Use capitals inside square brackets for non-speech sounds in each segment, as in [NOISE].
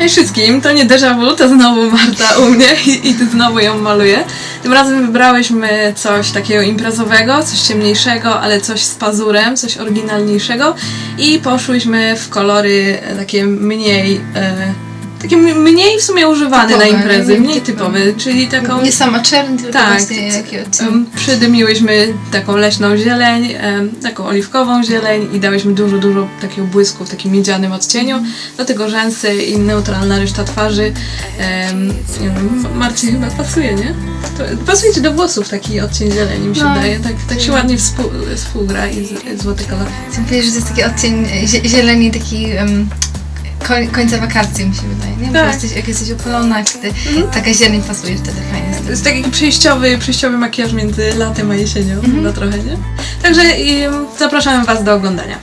Hej wszystkim, to nie déjà vu, to znowu Marta u mnie [LAUGHS] i, i znowu ją maluję. Tym razem wybrałyśmy coś takiego imprezowego, coś ciemniejszego, ale coś z pazurem, coś oryginalniejszego i poszłyśmy w kolory e, takie mniej, e, takie m- mniej w sumie używane Typowe, na imprezy, mniej typowe. typowe, czyli taką... Nie sama czerń, tylko Tak, właśnie. Em, Przydymiłyśmy taką leśną zieleń, em, taką oliwkową zieleń i dałyśmy dużo, dużo takiego błysku w takim miedzianym odcieniu. Do tego rzęsy i neutralna reszta twarzy. Wiem, Marcie chyba pasuje, nie? To, pasuje ci do włosów taki odcień zieleni, mi się No. wydaje. Tak, tak się ładnie współ, współgra i z, złoty kolor. Chcę powiedzieć, że to jest taki odcień zie- zieleni, taki um, koń, końca wakacji mi się wydaje, nie? Bo Tak. jesteś, jak jesteś opalona, wtedy taka zieleń pasuje wtedy fajnie. To jest taki przejściowy, przejściowy makijaż między latem a jesienią, Mhm. chyba trochę, nie? Także em, zapraszamy Was do oglądania.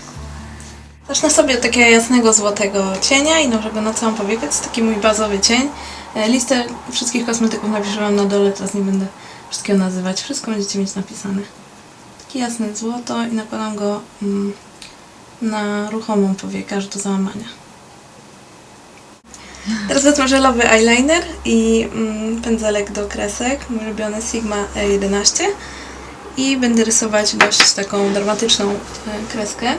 Zacznę sobie od takiego jasnego złotego cienia i go na całą powiekę. To jest taki mój bazowy cień. E, Listę wszystkich kosmetyków napiszę Wam na dole, teraz nie będę wszystkiego nazywać. Wszystko będziecie mieć napisane. Takie jasne złoto i nakładam go mm, na ruchomą powiekę, aż do załamania. Teraz wezmę żelowy eyeliner i mm, pędzelek do kresek, mój ulubiony Sigma E11 i będę rysować dość taką dramatyczną e, kreskę.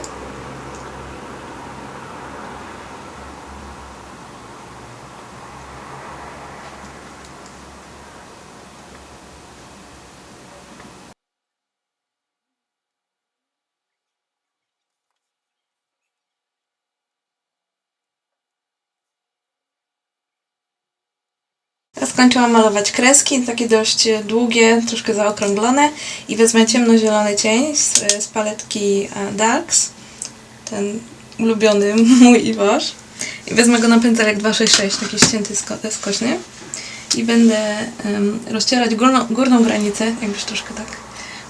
Skończyłam malować kreski, takie dość długie, troszkę zaokrąglone i wezmę ciemnozielony cień z, z paletki e, Darks, ten ulubiony [LAUGHS] mój i wasz. I wezmę go na pędzelek 266, taki ścięty sko- skośny i będę em, rozcierać górną, górną granicę, jakbyś troszkę tak,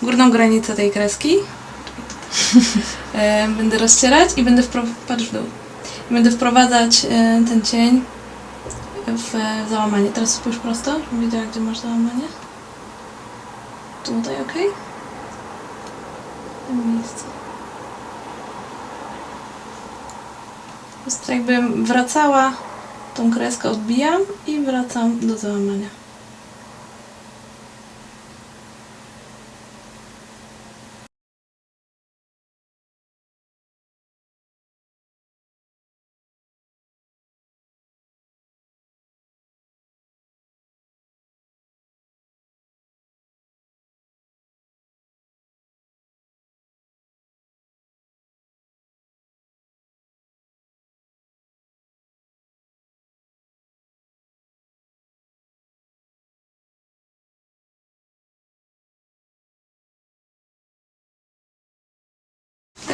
górną granicę tej kreski. [LAUGHS] E, będę rozcierać i będę wprowadzać, patrz w dół, będę wprowadzać e, ten cień w e, załamanie. Teraz spójrz prosto, żebym wiedziała, gdzie masz załamanie. Tutaj, ok? W tym miejscu. Po prostu jakbym wracała, tą kreskę odbijam i wracam do załamania.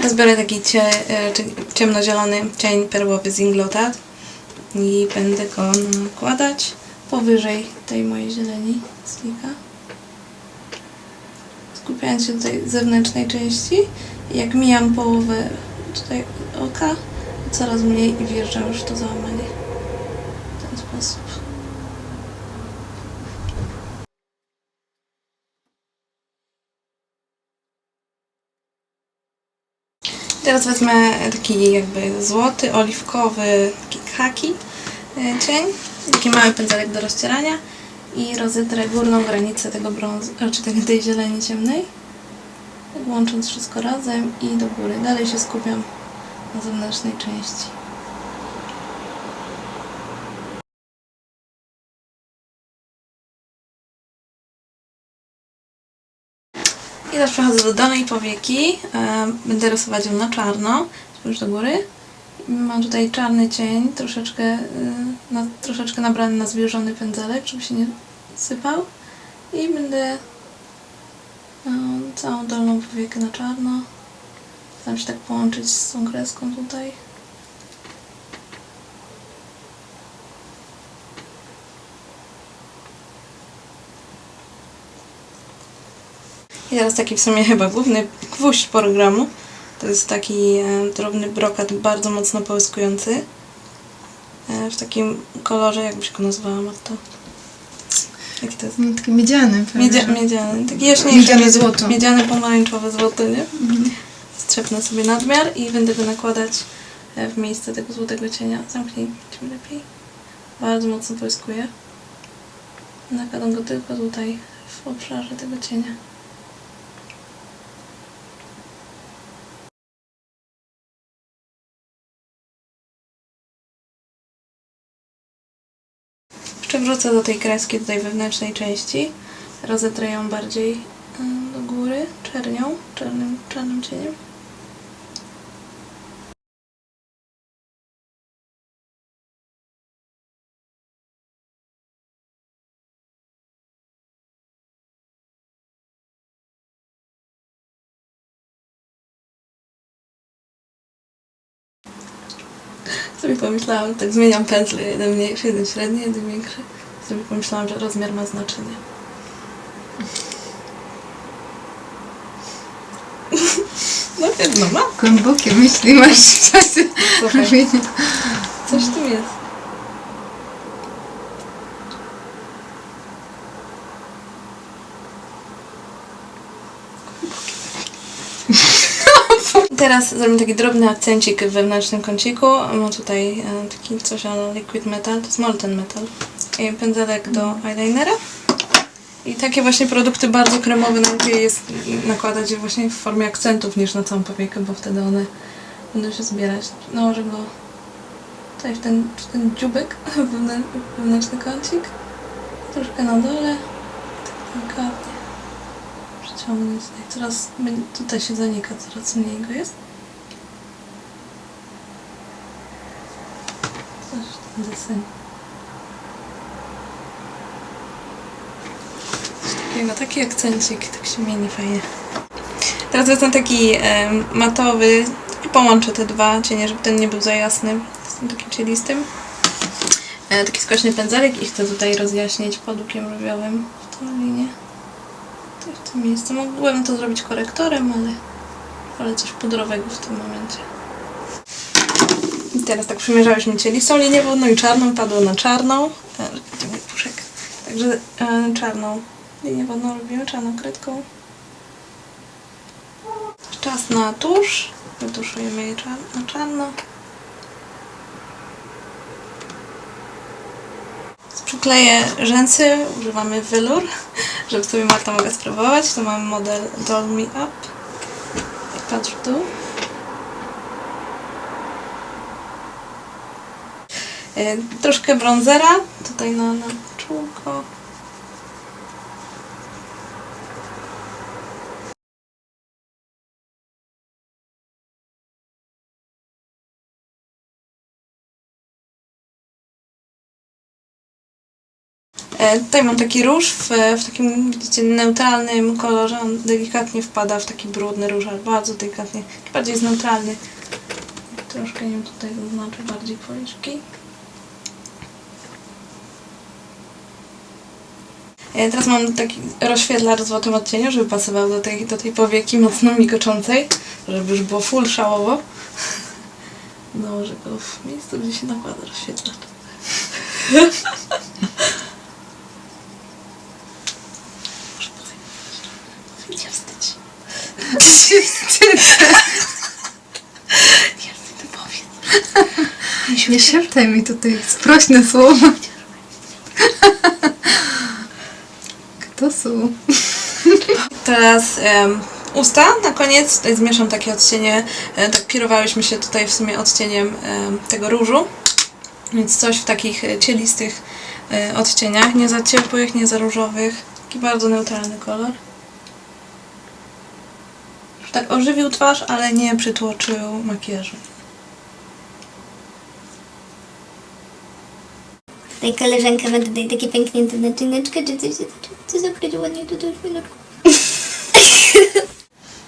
Teraz biorę taki cie, e, ciemnozielony cień perłowy z Inglota i będę go nakładać powyżej tej mojej zieleni slika. Skupiając się tutaj zewnętrznej części jak mijam połowę tutaj oka, coraz mniej i wjeżdżam już to załamanie. W ten sposób. Teraz wezmę taki jakby złoty, oliwkowy, taki khaki e, cień, taki mały pędzelek do rozcierania i rozetrę górną granicę tego brązu, czy tej, tej zieleni ciemnej, łącząc wszystko razem i do góry. Dalej się skupiam na zewnętrznej części. I teraz przechodzę do dolnej powieki. E, Będę rysować ją na czarno. Spójrz do góry. Mam tutaj czarny cień, troszeczkę, e, na, troszeczkę nabrany na zwierzony pędzelek, żeby się nie sypał. I będę e, całą dolną powiekę na czarno. Staram się tak połączyć z tą kreską tutaj. I teraz taki w sumie chyba główny gwóźdź programu. To jest taki e, drobny brokat, bardzo mocno połyskujący. E, w takim kolorze, jakbyś go nazwała, Marta? Jaki to jest? No, taki miedziany. Miedzia, miedziany, taki jaśniejszy. Miedziane miedzi- złoto. Miedziane, pomarańczowe złoto, nie? Mhm. Strzepnę sobie nadmiar i będę go nakładać e, w miejsce tego złotego cienia. Zamknij mi lepiej. Bardzo mocno połyskuje. Nakładam go tylko tutaj, w obszarze tego cienia. Jeszcze wrócę do tej kreski tutaj wewnętrznej części. Rozetrę ją bardziej do góry czernią, czarnym cieniem. Sobie pomyślałam, tak zmieniam pędzle, jeden mniejszy, jeden średni, jeden większy. Sobie pomyślałam, że rozmiar ma znaczenie. [LAUGHS] No jedno ma. Głębokie myśli masz w czasie Słuchaj. Coś tu jest. Teraz zrobimy taki drobny akcencik w wewnętrznym kąciku. Mam tutaj e, taki coś ale liquid metal, to jest molten metal. I pędzelek do eyelinera. I takie właśnie produkty bardzo kremowe najlepiej jest nakładać je właśnie w formie akcentów niż na całą powiekę, bo wtedy one będą się zbierać. Nałożę go tutaj w ten, w ten dziubek, [LAUGHS] wewnę- wewnętrzny kącik. Troszkę na dole. Tak delikatnie. Przyciągnąć. I coraz będzie- tutaj się zanika, coraz mniej go jest. Coś ten deseń. Coś takiego, taki akcencik, tak się mieni fajnie. Teraz wezmę taki em, matowy i połączę te dwa cienie, żeby ten nie był za jasny tym takim cielistym. E, taki skośny pędzelek i chcę tutaj rozjaśnić podłukiem żółwiowym w tą linię. W tym miejscu. Mogłem to zrobić korektorem, ale ale coś pudrowego w tym momencie. I teraz tak przymierzałyśmy cielistą linię wodną i czarną, padło na czarną. E, Gdzie mój puszek? Także e, czarną linię wodną robimy, czarną kredką. Czas na tusz. Wytuszujemy je czar- na czarno. Przykleję rzęsy, używamy Velour, żeby sobie Marta mogła spróbować. Tu mamy model Doll Me Up. Patrz dół. E, Troszkę bronzera, tutaj na, na czółko. Tutaj mam taki róż w, w takim, widzicie, neutralnym kolorze. On delikatnie wpada w taki brudny róż, ale bardzo delikatnie. Bardziej jest neutralny. Troszkę nim tutaj zaznaczę bardziej policzki. E, Teraz mam taki rozświetlacz w złotym odcieniu, żeby pasował do tej, do tej powieki mocno migoczącej, żeby już było full szałowo. [LAUGHS] Dołożę go w miejscu, gdzie się nakłada rozświetlacz. [LAUGHS] Może powiem. Nie wstydź. Nie wstydź, powiedz. Nie szeptaj mi tutaj sprośne słowa. Kto są? Teraz usta na koniec. Tutaj zmieszam takie odcienie. E, tak pirowałyśmy się tutaj w sumie odcieniem em, tego różu. Więc coś w takich e, cielistych e, odcieniach. Nie za ciepłych, nie za różowych. Taki bardzo neutralny kolor. Tak ożywił twarz, ale nie przytłoczył makijażu. Tutaj koleżanka ma tutaj takie pęknięte naczyneczkę, czy coś, coś zakryć ładnie tutaj w chwileczku.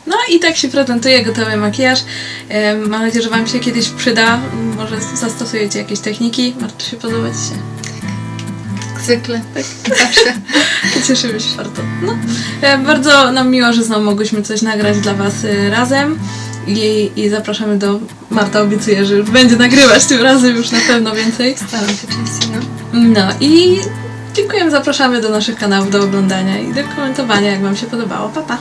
No i tak się prezentuje gotowy makijaż. Mam nadzieję, że Wam się kiedyś przyda. Może zastosujecie jakieś techniki. Warto się podobać się. Zwykle. [LAUGHS] Zawsze. Cieszymy się bardzo. No, e, bardzo nam miło, że znowu mogłyśmy coś nagrać dla Was e, razem. I, I zapraszamy do... Marta obiecuje, że będzie nagrywać tym razem już na pewno więcej. Staram się częściej, no. No i dziękujemy, zapraszamy do naszych kanałów do oglądania i do komentowania, jak Wam się podobało. Pa, pa!